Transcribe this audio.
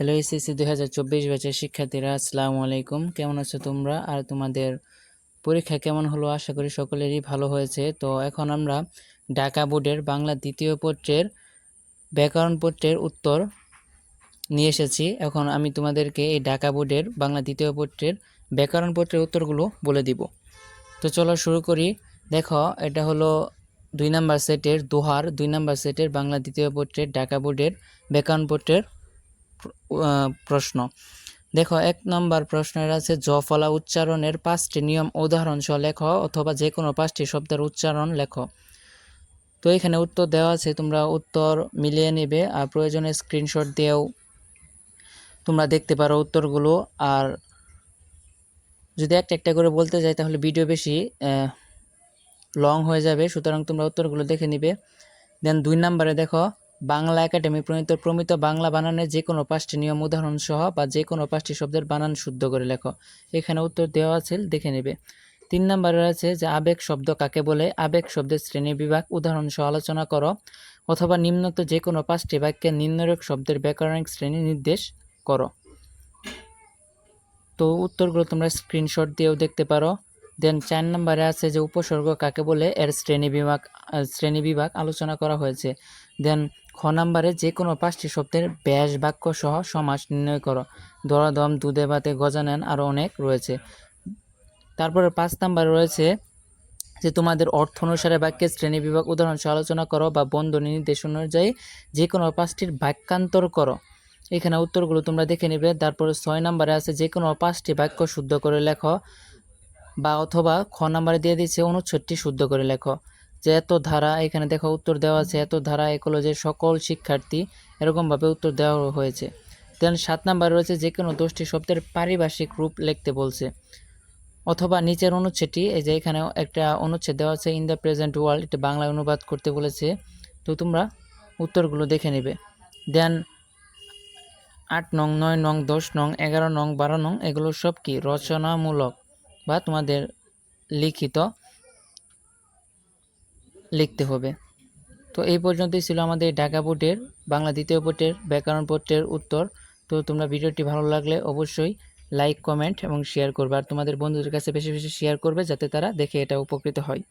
Hello SSC দুই হাজার চব্বিশ ব্যাচের শিক্ষার্থীরা, আসসালামু আলাইকুম। কেমন আছো তোমরা? আর তোমাদের পরীক্ষা কেমন হলো? আশা করি সকলেরই ভালো হয়েছে। তো এখন আমরা ঢাকা বোর্ডের বাংলা দ্বিতীয় পত্রের ব্যাকরণ পত্রের উত্তর নিয়ে এসেছি। এখন আমি তোমাদেরকে এই ঢাকা বোর্ডের বাংলা দ্বিতীয় পত্রের ব্যাকরণ পত্রের উত্তরগুলো বলে দিব। তো চলো শুরু করি। দেখো, এটা হলো দুই নাম্বার সেটের দোহার, দুই নাম্বার সেটের বাংলা দ্বিতীয় পত্রের ঢাকা বোর্ডের ব্যাকরণ পত্রের প্রশ্ন। দেখো, এক নম্বর প্রশ্নের আছে জ ফলা উচ্চারণের পাঁচটি নিয়ম উদাহরণ সহ লেখো অথবা যে কোনো পাঁচটি শব্দের উচ্চারণ লেখো। তো এখানে উত্তর দেওয়া আছে, তোমরা উত্তর মিলিয়ে নেবে আর প্রয়োজনে স্ক্রিনশট দিয়েও তোমরা দেখতে পারো উত্তরগুলো। আর যদি একটা একটা করে বলতে যাই, তাহলে ভিডিও বেশি লং হয়ে যাবে, সুতরাং তোমরা উত্তরগুলো দেখে নিবে। দেন দুই নম্বরে দেখো বাংলা একাডেমি প্রণীত প্রমিত বাংলা বানানের যে কোনো পাঁচটি নিয়ম উদাহরণ সহ বা যে কোনো পাঁচটি শব্দের বানান শুদ্ধ করে লেখো। এখানে উত্তর দেওয়া আছে, দেখে নেবে। তিন নম্বরে আছে যে আবেগ শব্দ কাকে বলে? আবেগ শব্দের শ্রেণি বিভাগ উদাহরণ সহ আলোচনা করো। অথবা নিম্নত যে কোনো পাঁচটি বাক্যে নিম্নরূপ শব্দের ব্যাকরণিক শ্রেণি নির্দেশ করো। তো উত্তরগুলো তোমরা স্ক্রিনশট দিয়েও দেখতে পারো। দেন চার নম্বরে আছে যে উপসর্গ কাকে বলে? এর শ্রেণি বিভাগ শ্রেণি বিভাগ আলোচনা করা হয়েছে। দেন খ নম্বরে যে কোনো পাঁচটি শব্দের ব্যাস বাক্য সহ সমাস নির্ণয় করো। দরাদম দুধে ভাতে গজানেন আরও অনেক রয়েছে। তারপরে পাঁচ নম্বরে রয়েছে যে তোমাদের অর্থ অনুসারে বাক্যের শ্রেণি বিভাগ উদাহরণ আলোচনা করো বা বন্ধনী নির্দেশ অনুযায়ী যে কোনো পাঁচটির বাক্যান্তর করো। এখানে উত্তরগুলো তোমরা দেখে নেবে। তারপরে ছয় নম্বরে আছে যে কোনো পাঁচটি বাক্য শুদ্ধ করে লেখো বা অথবা খ নম্বরে দিয়ে দিচ্ছে অনুচ্ছেদটি শুদ্ধ করে লেখো। যে এত ধারা, এখানে দেখো উত্তর দেওয়া আছে, এত ধারা এগুলো যে সকল শিক্ষার্থী এরকমভাবে উত্তর দেওয়া হয়েছে। দেন সাত নম্বরে রয়েছে, যে কোনো দোষটি শব্দের পারিভাষিক রূপ লিখতে বলছে। অথবা নিচের অনুচ্ছেদটি, এই যে এখানে একটা অনুচ্ছেদ দেওয়া আছে ইন দ্য প্রেজেন্ট ওয়ার্ল্ড এটা বাংলায় অনুবাদ করতে বলেছে। তো তোমরা উত্তরগুলো দেখে নেবে। দেন আট নং, নয় নং, দশ নং, এগারো নং, বারো নং, এগুলো সব কি? রচনামূলক বা তোমাদের লিখিত লিখতে হবে। তো এই পর্যন্তই ছিল আমাদের ঢাকা বোর্ডের বাংলা দ্বিতীয় বোর্ডের ব্যাকরণ পত্রের উত্তর। তো তোমরা ভিডিওটি ভালো লাগলে অবশ্যই লাইক, কমেন্ট এবং শেয়ার করবে। আর তোমাদের বন্ধুদের কাছে বেশি বেশি শেয়ার করবে যাতে তারা দেখে এটা উপকৃত হয়।